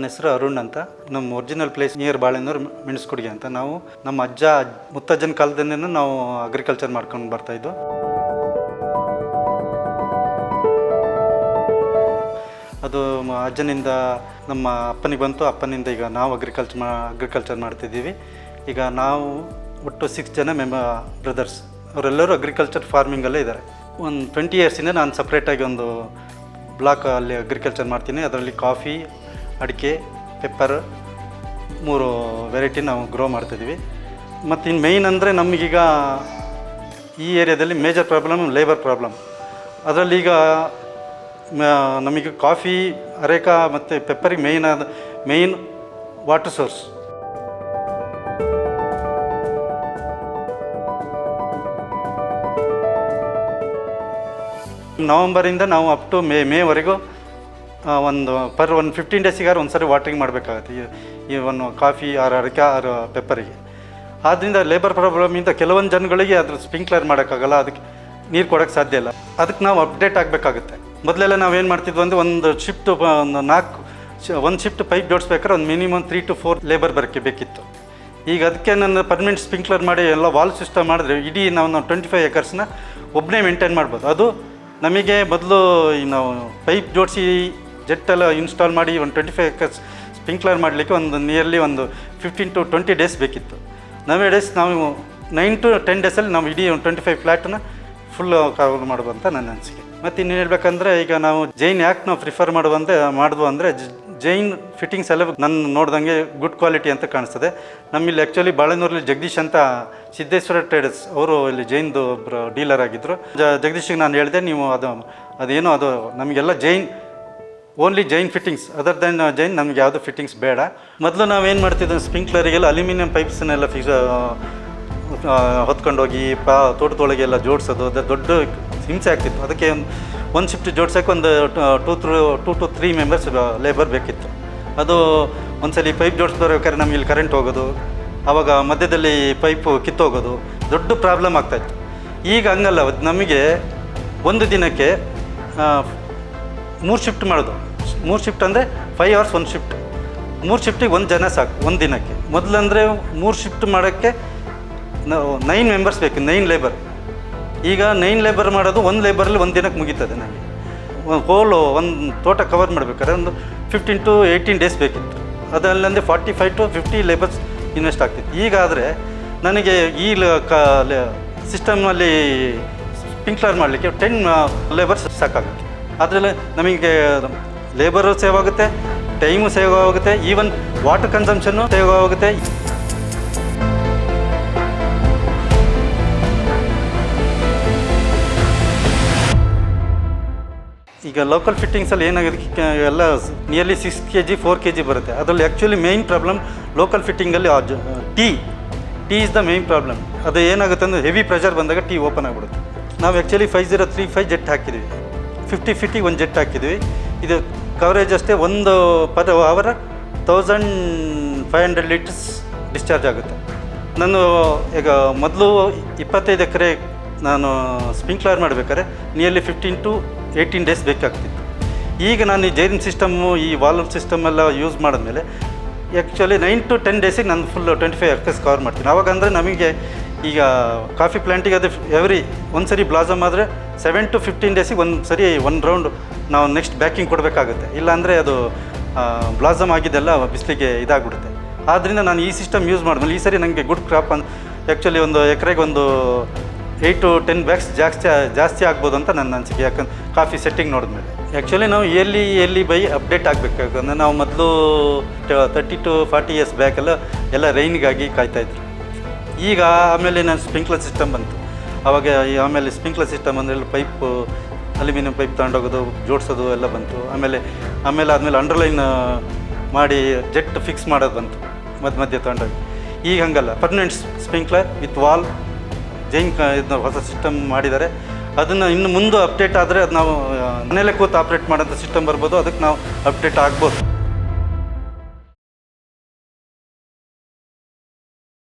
ಹೆಸರು ಅರುಣ್ ಅಂತ. ನಮ್ಮ original place near Balenuru Menaskudige ಅಂತ. ನಾವು ನಮ್ಮ ಅಜ್ಜ ಅಜ್- ಮುತ್ತಜ್ಜನ ಕಾಲದಿಂದನೂ ನಾವು ಅಗ್ರಿಕಲ್ಚರ್ ಮಾಡ್ಕೊಂಡು ಬರ್ತಾ ಇದ್ದು. ಅದು ಅಜ್ಜನಿಂದ, ನಮ್ಮ ಅಪ್ಪನಿಗೆ ಬಂತು. ಅಪ್ಪನಿಂದ ಈಗ ನಾವು ಅಗ್ರಿಕಲ್ಚರ್ ಮಾ ಅಗ್ರಿಕಲ್ಚರ್ ಮಾಡ್ತಿದ್ದೀವಿ. ಈಗ ನಾವು ಒಟ್ಟು ಸಿಕ್ಸ್ ಜನ ಮೆಂಬ ಬ್ರದರ್ಸ್ ಅವರೆಲ್ಲರೂ ಅಗ್ರಿಕಲ್ಚರ್ ಫಾರ್ಮಿಂಗಲ್ಲೇ ಇದ್ದಾರೆ. ಒಂದು ಟ್ವೆಂಟಿ ಇಯರ್ಸಿಂದ ನಾನು ಸಪ್ರೇಟಾಗಿ ಒಂದು ಬ್ಲಾಕ್ ಅಲ್ಲಿ ಅಗ್ರಿಕಲ್ಚರ್ ಮಾಡ್ತೀನಿ. ಅದರಲ್ಲಿ ಕಾಫಿ ಅಡಿಕೆ, ಪೆಪ್ಪರ್, ಮೂರು ವೆರೈಟಿ ನಾವು ಗ್ರೋ ಮಾಡ್ತಿದ್ದೀವಿ. ಮತ್ತು ಇನ್ನು ಮೇಯ್ನ್ ಅಂದರೆ ನಮಗೀಗ ಈ ಏರಿಯಾದಲ್ಲಿ ಮೇಜರ್ ಪ್ರಾಬ್ಲಮ್ ಲೇಬರ್ ಪ್ರಾಬ್ಲಮ್ ಅದರಲ್ಲಿ ಈಗ ನಮಗೆ ಕಾಫಿ ಅರೇಕಾ ಮತ್ತು ಪೆಪ್ಪರಿಗೆ ಮೇಯ್ನ್ ಆದ ಮೇಯ್ನ್ ವಾಟರ್ ಸೋರ್ಸ್ ನವಂಬರಿಂದ ನಾವು ಅಪ್ ಟು ಮೇ ಮೇವರೆಗೂ ಒಂದು ಪರ್ ಒಂದು ಫಿಫ್ಟೀನ್ ಡೇಸಿಗಾರು ಒಂದು ಸರಿ ವಾಟ್ರಿಂಗ್ ಮಾಡಬೇಕಾಗತ್ತೆ. ಈ- ಒಂದು ಕಾಫಿ ಆರು ಅಡಿಕೆ ಆರು ಪೆಪ್ಪರಿಗೆ ಆದ್ದರಿಂದ ಲೇಬರ್ ಪ್ರಾಬ್ಲಮಿಂದ ಕೆಲವೊಂದು ಜನಗಳಿಗೆ ಅದ್ರ ಸ್ಪ್ರಿಂಕ್ಲರ್ ಮಾಡೋಕ್ಕಾಗಲ್ಲ ಅದಕ್ಕೆ ನೀರು ಕೊಡೋಕ್ಕೆ ಸಾಧ್ಯ ಇಲ್ಲ. ಅದಕ್ಕೆ ನಾವು ಅಪ್ಡೇಟ್ ಆಗಬೇಕಾಗುತ್ತೆ. ಮೊದಲೆಲ್ಲ ನಾವೇನು ಮಾಡ್ತಿದ್ವಿ ಅಂದರೆ ಒಂದು ಶಿಫ್ಟ್ ಒಂದು ನಾಲ್ಕು, ಒಂದು ಶಿಫ್ಟ್ ಪೈಪ್ ಜೋಡಿಸ್ಬೇಕಾದ್ರೆ ಒಂದು minimum three to four labour ಬರೋಕ್ಕೆ ಬೇಕಿತ್ತು. ಈಗ ಅದಕ್ಕೆ ನನ್ನ ಪರ್ಮನೆಂಟ್ ಸ್ಪ್ರಿಂಕ್ಲರ್ ಮಾಡಿ ಎಲ್ಲ ವಾಲ್ ಸಿಸ್ಟಮ್ ಮಾಡಿದ್ರೆ ಇಡೀ ನಾವು ಟ್ವೆಂಟಿ ಫೈವ್ ಏಕರ್ಸ್ನ ಒಬ್ಬನೇ ಮೇಂಟೈನ್ ಮಾಡ್ಬೋದು. ಅದು ನಮಗೆ ಮೊದಲು ನಾವು ಪೈಪ್ ಜೋಡಿಸಿ ಜೆಟ್ಟೆಲ್ಲ ಇನ್ಸ್ಟಾಲ್ ಮಾಡಿ ಒಂದು ಟ್ವೆಂಟಿ ಫೈವ್ ಎಕರ್ಸ್ ಸ್ಪ್ರಿಂಕ್ಲರ್ ಮಾಡಲಿಕ್ಕೆ ಒಂದು ನಿಯರ್ಲಿ ಒಂದು ಫಿಫ್ಟೀನ್ ಟು ಟ್ವೆಂಟಿ ಡೇಸ್ ಬೇಕಿತ್ತು. ನವೇ ಡೇಸ್ ನಾವು ನೈನ್ ಟು ಟೆನ್ ಡೇಸಲ್ಲಿ ನಾವು ಇಡೀ ಒಂದು ಟ್ವೆಂಟಿ ಫೈವ್ ಫ್ಲ್ಯಾಟನ್ನ ಫುಲ್ ಕವರ್ ಮಾಡ್ಬೋದು ನನ್ನ ಅನಿಸಿಕೆ. ಮತ್ತು ಇನ್ನೇನು ಹೇಳ್ಬೇಕಂದ್ರೆ ಈಗ ನಾವು ಜೈನ್ ಯಾಕೆ ನಾವು ಪ್ರಿಫರ್ ಮಾಡುವಂತೆ ಮಾಡಿದ್ವು ಅಂದರೆ ಜೈನ್ ಫಿಟ್ಟಿಂಗ್ಸ್ ಎಲ್ಲ ನನ್ನ ನೋಡ್ದಂಗೆ ಗುಡ್ ಕ್ವಾಲಿಟಿ ಅಂತ ಕಾಣಿಸ್ತದೆ. ನಮ್ಮಲ್ಲಿ ಆ್ಯಕ್ಚುಲಿ ಬಾಳೆನೂರಲ್ಲಿ ಜಗದೀಶ್ ಅಂತ ಸಿದ್ದೇಶ್ವರ ಟ್ರೇಡರ್ಸ್ ಅವರು ಇಲ್ಲಿ ಜೈನ್ದು ಒಬ್ಬರು ಡೀಲರ್ ಆಗಿದ್ದರು ಜಗದೀಶಿಗೆ ನಾನು ಹೇಳಿದೆ, ನೀವು ಅದು, ಅದೇನೋ ಅದು, ನಮಗೆಲ್ಲ Jain only Jain fittings other then Jain ನಮ್ಗೆ ಯಾವುದು ಫಿಟ್ಟಿಂಗ್ಸ್ ಬೇಡ. ಮೊದಲು ನಾವೇನು ಮಾಡ್ತಿದ್ವಿ ಸ್ಪ್ರಿಂಕ್ಲರಿಗೆಲ್ಲ ಅಲ್ಯೂಮಿನಿಯಂ ಪೈಪ್ಸ್ನೆಲ್ಲ ಫಿಕ್ಸ್ ಹೊತ್ಕೊಂಡೋಗಿ ಪಾ, ತೋಟದೊಳಗೆಲ್ಲ ಜೋಡಿಸೋದು, ಅದು ದೊಡ್ಡ ಹಿಂಸೆ ಆಗ್ತಿತ್ತು. ಅದಕ್ಕೆ ಒಂದು ಒಂದು ಶಿಫ್ಟ್ ಜೋಡ್ಸೋಕೆ ಒಂದು two through two to three members labour ಬೇಕಿತ್ತು. ಅದು ಒಂದ್ಸಲಿ ಪೈಪ್ ಜೋಡಿಸ್ಬೇಕಾದ್ರೆ ನಮಗೆ ಇಲ್ಲಿ ಕರೆಂಟ್ ಹೋಗೋದು. ಆವಾಗ ಮಧ್ಯದಲ್ಲಿ ಪೈಪು ಕಿತ್ತೋಗೋದು. ದೊಡ್ಡ ಪ್ರಾಬ್ಲಮ್ ಆಗ್ತಾಯಿತ್ತು ಈಗ ಹಂಗಲ್ಲ. ನಮಗೆ ಒಂದು ದಿನಕ್ಕೆ ಮೂರು ಶಿಫ್ಟ್ ಮಾಡೋದು. ಮೂರು ಶಿಫ್ಟ್ ಅಂದರೆ ಫೈವ್ ಅವರ್ಸ್ ಒಂದು ಶಿಫ್ಟ್ ಮೂರು ಶಿಫ್ಟಿಗೆ ಒಂದು ಜನ ಸಾಕು, ಒಂದು ದಿನಕ್ಕೆ. ಮೊದಲಂದರೆ ಮೂರು ಶಿಫ್ಟ್ ಮಾಡೋಕ್ಕೆ ನೈನ್ ಮೆಂಬರ್ಸ್ ಬೇಕು ನೈನ್ ಲೇಬರ್ ಈಗ ನೈನ್ ಲೇಬರ್ ಮಾಡೋದು ಒಂದು ಲೇಬರಲ್ಲಿ ಒಂದು ದಿನಕ್ಕೆ ಮುಗೀತದೆ ನನಗೆ ಹೋಲು ಒಂದು ತೋಟ ಕವರ್ ಮಾಡಬೇಕಾದ್ರೆ ಒಂದು ಫಿಫ್ಟೀನ್ ಟು ಏಯ್ಟೀನ್ ಡೇಸ್ ಬೇಕಿತ್ತು. ಅದಲ್ಲಂದರೆ forty five to fifty labours invest ಆಗ್ತಿತ್ತು. ಈಗ ಆದರೆ ನನಗೆ ಈ ಕ ಸಿಸ್ಟಮಲ್ಲಿ ಸ್ಪಿಂಕ್ಲರ್ ಮಾಡಲಿಕ್ಕೆ ಟೆನ್ ಲೇಬರ್ಸ್ ಸಾಕಾಗುತ್ತೆ. ಅದರಲ್ಲಿ ನಮಗೆ ಲೇಬರು ಸೇವ್ ಆಗುತ್ತೆ ಟೈಮು ಸೇವ್ ಆಗುತ್ತೆ ಈವನ್ ವಾಟರ್ ಕನ್ಸಂಪ್ಷನ್ನು ಸೇವ್ ಆಗುತ್ತೆ ಈಗ ಲೋಕಲ್ ಫಿಟ್ಟಿಂಗ್ಸಲ್ಲಿ ಏನಾಗುತ್ತೆ ಎಲ್ಲ nearly six K G four K G ಬರುತ್ತೆ. ಅದರಲ್ಲಿ actually main problem local ಫಿಟ್ಟಿಂಗಲ್ಲಿ T T is the main problem ಅದು ಏನಾಗುತ್ತೆ ಅಂದರೆ ಹೆವಿ ಪ್ರೆಷರ್ ಬಂದಾಗ ಟೀ ಓಪನ್ ಆಗಿಬಿಡುತ್ತೆ. ನಾವು actually five zero three five jet ಹಾಕಿದ್ವಿ ಫಿಫ್ಟಿ ಫಿಫ್ಟಿಗೆ ಒಂದು ಜೆಟ್ ಹಾಕಿದ್ವಿ. ಇದು ಕವರೇಜ್ ಅಷ್ಟೇ ಒಂದು per hour thousand five hundred litres discharge ಆಗುತ್ತೆ. ನಾನು ಈಗ ಮೊದಲು ಇಪ್ಪತ್ತೈದು ಎಕರೆ ನಾನು ಸ್ಪ್ರಿಂಕ್ಲರ್ ಮಾಡಬೇಕಾದ್ರೆ nearly fifteen to eighteen days ಬೇಕಾಗ್ತಿತ್ತು. ಈಗ ನಾನು ಈ ಜೈರಿನ್ ಸಿಸ್ಟಮು ಈ ವಾಲ್ವ್ ಸಿಸ್ಟಮ್ ಎಲ್ಲ ಯೂಸ್ ಮಾಡಿದ್ಮೇಲೆ ಆ್ಯಕ್ಚುಲಿ ನೈನ್ ಟು ಟೆನ್ ಡೇಸಿಗೆ ನಾನು full twenty five acres cover ಮಾಡ್ತೀನಿ. ಅವಾಗ ಅಂದರೆ ನಮಗೆ ಈಗ ಕಾಫಿ ಪ್ಲ್ಯಾಂಟಿಗೆ ಅದು ಎವ್ರಿ ಒಂದು ಸರಿ ಬ್ಲಾಸಮ್ ಆದರೆ ಸೆವೆನ್ ಟು ಫಿಫ್ಟೀನ್ ಡೇಸಿಗೆ ಒಂದು ಸರಿ ಒನ್ ರೌಂಡ್ ನಾವು ನೆಕ್ಸ್ಟ್ ಬ್ಯಾಕಿಂಗ್ ಕೊಡಬೇಕಾಗುತ್ತೆ. ಇಲ್ಲಾಂದರೆ ಅದು ಬ್ಲಾಸಮ್ ಆಗಿದ್ದೆಲ್ಲ ಬಿಸಿಲಿಗೆ ಇದಾಗ್ಬಿಡುತ್ತೆ. ಆದ್ದರಿಂದ ನಾನು ಈ ಸಿಸ್ಟಮ್ ಯೂಸ್ ಮಾಡಿದ್ಮೇಲೆ ಈ ಸರಿ ನನಗೆ ಗುಡ್ ಕ್ರಾಪ್ ಅನ್ ಆ್ಯಕ್ಚುಲಿ ಒಂದು ಎಕರೆಗೆ ಒಂದು ಏಯ್ಟ್ ಟು ಟೆನ್ ಬ್ಯಾಗ್ಸ್ ಜಾಸ್ತಿ ಜಾಸ್ತಿ ಆಗ್ಬೋದು ಅಂತ ನನ್ನ ಅನಿಸಿಕೆ. ಯಾಕಂದ್ರೆ ಕಾಫಿ ಸೆಟ್ಟಿಂಗ್ ನೋಡಿದ್ಮೇಲೆ. ಆ್ಯಕ್ಚುಲಿ ನಾವು ಎಲ್ಲಿ ಎಲ್ಲಿ ಬೈ ಅಪ್ಡೇಟ್ ಆಗಬೇಕು ಯಾಕಂದರೆ ನಾವು ಮೊದಲು ತರ್ಟಿ ಟು ಫಾರ್ಟಿ ಇಯರ್ಸ್ ಬ್ಯಾಕೆಲ್ಲ ಎಲ್ಲ ರೈನಿಗಾಗಿ ಕಾಯ್ತಾಯಿದ್ರು ಈಗ ಆಮೇಲೆ ನಾನು ಸ್ಪ್ರಿಂಕ್ಲರ್ ಸಿಸ್ಟಮ್ ಬಂತು. ಆವಾಗ ಈ ಆಮೇಲೆ ಸ್ಪ್ರಿಂಕ್ಲರ್ ಸಿಸ್ಟಮ್ ಅಂದರೆ ಪೈಪ್ ಅಲ್ಯೂಮಿನಿಯಂ ಪೈಪ್ ತಗೊಂಡೋಗೋದು, ಜೋಡಿಸೋದು ಎಲ್ಲ ಬಂತು. ಆಮೇಲೆ ಆಮೇಲೆ ಆದಮೇಲೆ ಅಂಡರ್ಲೈನ್ ಮಾಡಿ ಜೆಟ್ ಫಿಕ್ಸ್ ಮಾಡೋದು ಬಂತು. ಮಧ್ಯ ಮಧ್ಯೆ ತಗೊಂಡೋಗಿ. ಈಗ ಹಂಗಲ್ಲ. Permanent sprinkler with wall Jain ಇದನ್ನ ಹೊಸ ಸಿಸ್ಟಮ್ ಮಾಡಿದ್ದಾರೆ. ಅದನ್ನು ಇನ್ನು ಮುಂದೆ ಅಪ್ಡೇಟ್ ಆದರೆ ಅದು ನಾವು ಮನೇಲೆ ಕೂತು ಆಪ್ರೇಟ್ ಮಾಡೋಂಥ ಸಿಸ್ಟಮ್ ಬರ್ಬೋದು. ಅದಕ್ಕೆ ನಾವು ಅಪ್ಡೇಟ್ ಆಗ್ಬೋದು.